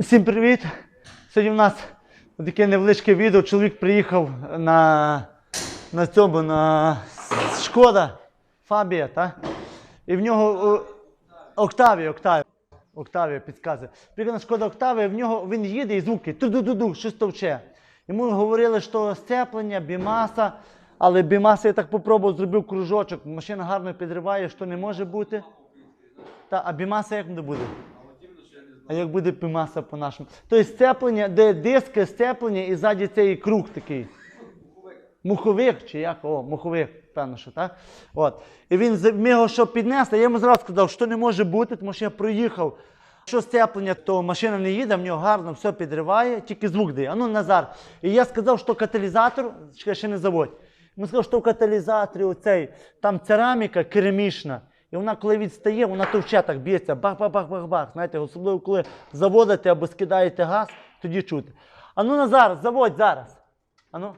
Всім привіт! Сьогодні в нас таке невеличке відео. Чоловік приїхав на, на цьому на Шкода Фабія, так? І в нього Октавія, Октавія. Октавія підказує. Приїхав на Шкода Октавія, в нього він їде і звуки ту-ду-ду-ду, щось товче. Йому говорили, що сцеплення, бімаса, але бімаса я так попробував, зробив кружочок. Машина гарно підриває, що не може бути. Та, а бімаса як не буде? А як буде пимаса по-нашому? Тобто сцеплення, де диски, сцеплення і ззаді цей круг такий. Муховик чи як? О, муховик, певно, що так. От. І він ми його щоб піднесли, я йому зразу сказав, що не може бути, тому що я проїхав. Якщо сцеплення, то машина не їде, в нього гарно все підриває, тільки звук дає. А ну Назар. І я сказав, що каталізатор, ще не заводь. Йому сказав, що в каталізаторі оцей, там цераміка керамічна. І вона, коли відстає, вона товче так б'ється, бах-бах-бах-бах-бах. Знаєте, особливо, коли заводите або скидаєте газ, тоді чути. А ну Назар, заводь зараз. А ну.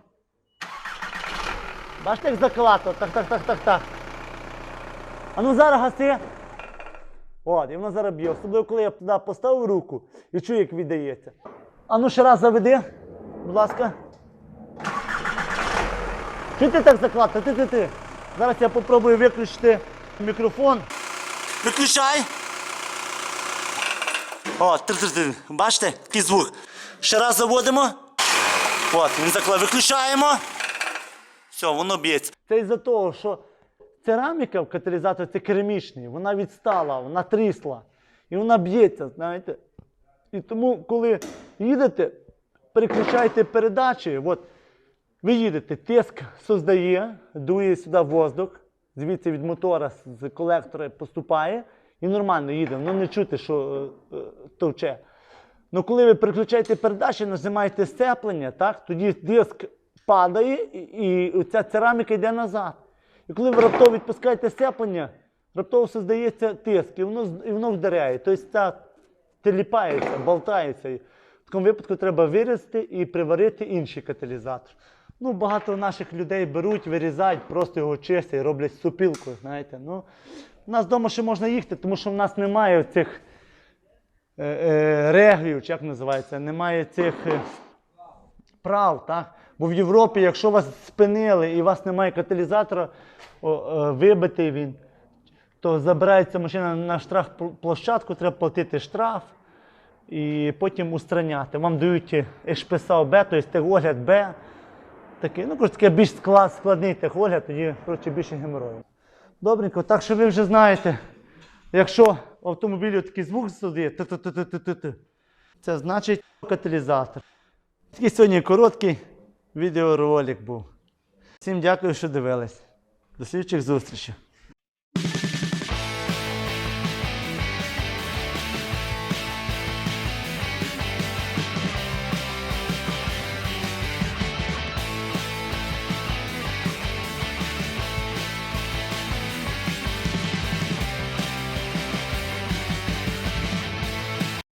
Бачите, як заколато? Так, так, так, так, так. А ну зараз гаси. От, і воно зараз б'є. Особливо, коли я туди поставив руку і чую, як віддається. А ну ще раз заведи, будь ласка. Чого ти так заклато? Ти, ти, ти. Зараз я попробую виключити мікрофон. Виключай. О, тр-тр-тр. Бачите, який звук. Ще раз заводимо. От, він заклав. Виключаємо. Все, воно б'ється. Це із-за того, що цераміка в каталізаторі це керамічний, вона відстала, вона трісла. І вона б'ється, знаєте. І тому, коли їдете, переключайте передачі. От, ви їдете, тиск создає, дує сюди воздух, звідси від мотора з колектора поступає і нормально їде. Воно не чути, що е, е, товче. Ну, коли ви переключаєте передачі, нажимаєте сцеплення, так, тоді диск падає і, і ця цераміка йде назад. І коли ви раптово відпускаєте сцеплення, раптово создається тиск, і воно, і воно вдаряє. Тобто ця теліпається, болтається. В такому випадку треба вирізати і приварити інший каталізатор. Ну, багато наших людей беруть, вирізають, просто його чистять, роблять супілку, знаєте. Ну, у нас вдома ще можна їхати, тому що в нас немає цих е, е, регів, чи як називається, немає цих е, прав, так? Бо в Європі, якщо вас спинили і у вас немає каталізатора, о, е, вибитий він, то забирається машина на штрафплощадку, треба платити штраф і потім устраняти. Вам дають ешписав Б, тобто техогляд Б. Такий, ну, таке більш склад, складний техогляд, тоді коротше, більше геморою. Добренько, так що ви вже знаєте, якщо в автомобілі такий звук задає, це значить каталізатор. Такий сьогодні короткий відеоролик був. Всім дякую, що дивились. До слідчих зустрічей.